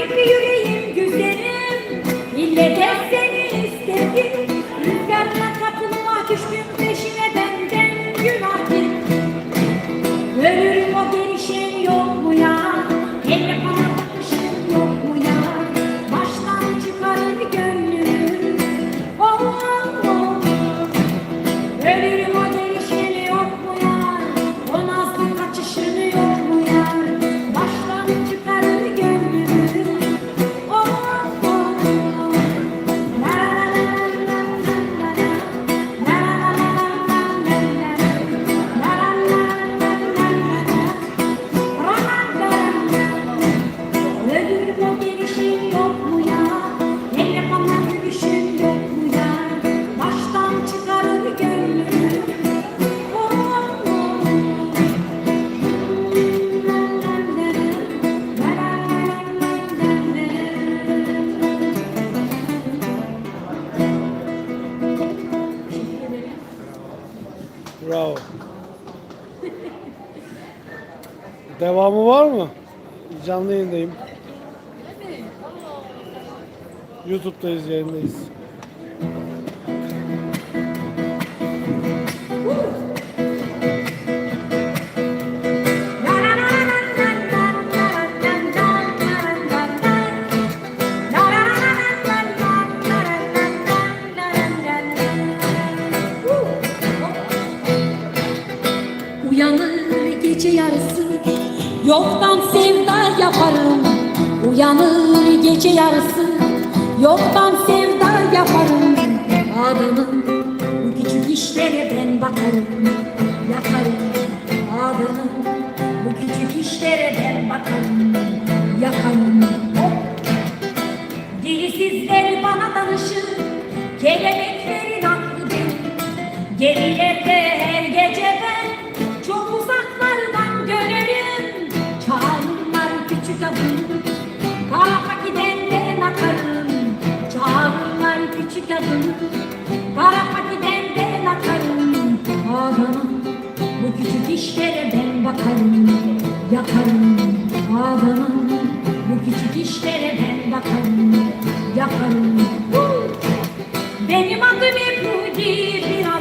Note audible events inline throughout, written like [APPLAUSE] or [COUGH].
Benim yüreğim güzelim millete Bravo. Devamı var mı? Canlı yayındayım. YouTube'dayız, yayındayız. Yanır gece yarısı Yoldan sevda yaparım. Adamım bu küçük işlere ben bakarım. Yakarım adamım bu küçük işlere ben bakarım. Yakarım. Dilisizler bana danışır Kelebeklerin aklı benim. Gerilerde Üç kere ben bakarım, yakarım ağlamam Bu küçük işlere ben bakarım, yakarım. Benim adım Ebru'di biraz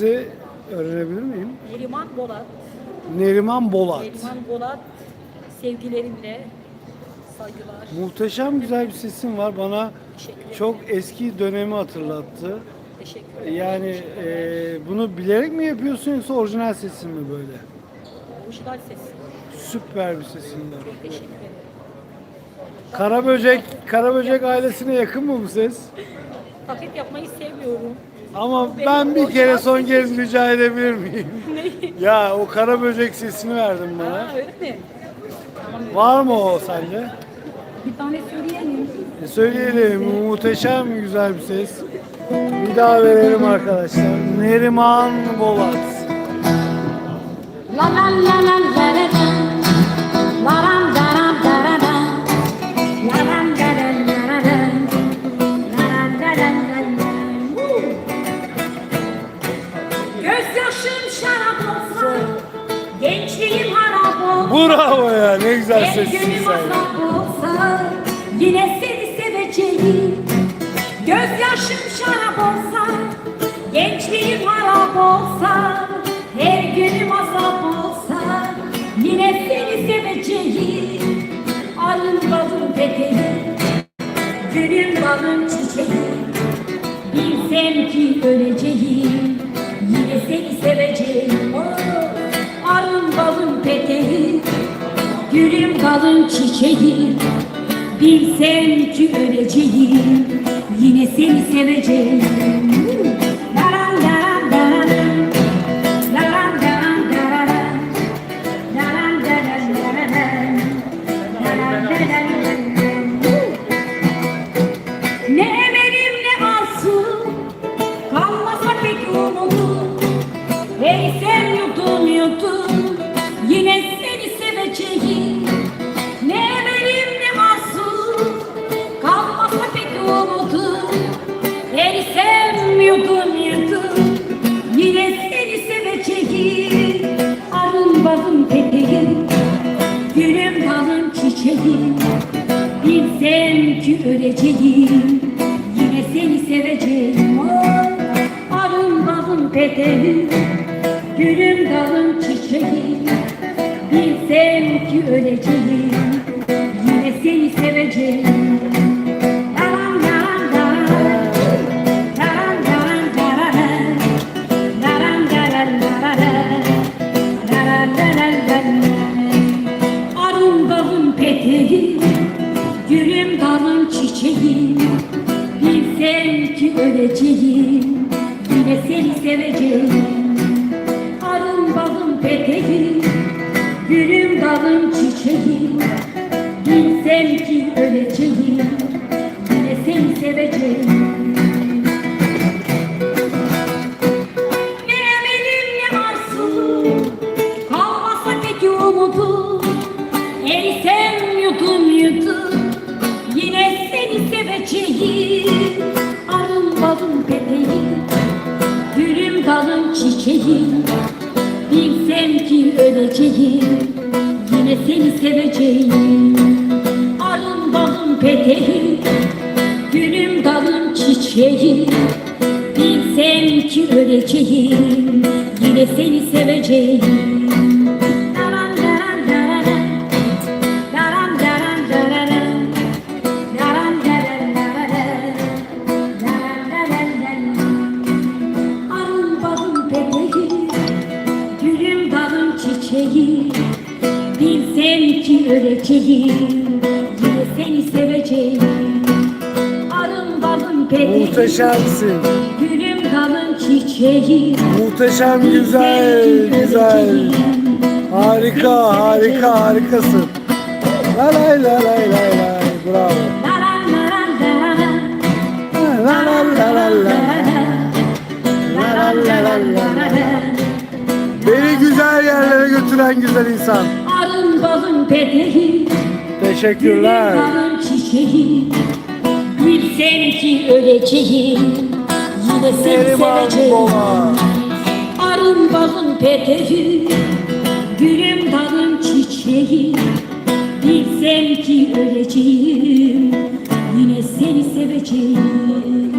İsminizi öğrenebilir miyim? Neriman Bolat. Neriman Bolat. Neriman Bolat sevgilerimle saygılar. Muhteşem güzel bir sesin var. Bana çok eski dönemi hatırlattı. Teşekkür ederim. Yani e, bunu bilerek mi yapıyorsun yoksa orijinal sesin mi böyle? Orijinal ses. Süper bir sesin var. Çok teşekkür ederim. Karaböcek, Karaböcek ailesine yakın mı bu ses? Taklit yapmayı sevmiyorum. Ama Benim ben bir kere son kez rica edebilir miyim? [LAUGHS] ya o Karaböcek sesini verdin bana. Ha öyle mi? Var mı o sende? Bir tane söyleyelim E söyleyelim. Muhteşem güzel bir ses. Bir daha verelim arkadaşlar. Neriman Bolat. La la la la la la la. Bravo ya ne güzel el sessin günüm sen. olsa, yine seni seveceğim. Gözyaşım şarap olsa, gençliğim harap olsa, her günüm azap olsa, yine seni seveceğim. Alın balım peteğim, gülüm balım çiçeği Bilsem ki öleceğim Yine seni seveceğim ki öleceğim Yine seni seveceğim öleceğim Yine seni seveceğim. Arım balım peteğim Gülüm dalım çiçeğim Bilsem ki öleceğim Yine seni seveceğim peteğim Gülüm dalım çiçeğim Bilsem ki öleceğim Yine seni seveceğim Daran daran dararan. Daran Muhteşemsin. Gülüm dalım çiçeği Muhteşem güzel güzel. Harika harika harikasın. La lay la lay lay lay. Bravo. La la la la la. La la la la la. Beni güzel yerlere götüren güzel insan. Arın balın peteği Teşekkürler. Dalın çiçeği Bilsem ki öleceğim Yine seni seveceğim Arın bağın peteğim Gülüm dalım çiçeğim Bilsem ki öleceğim Yine seni seveceğim.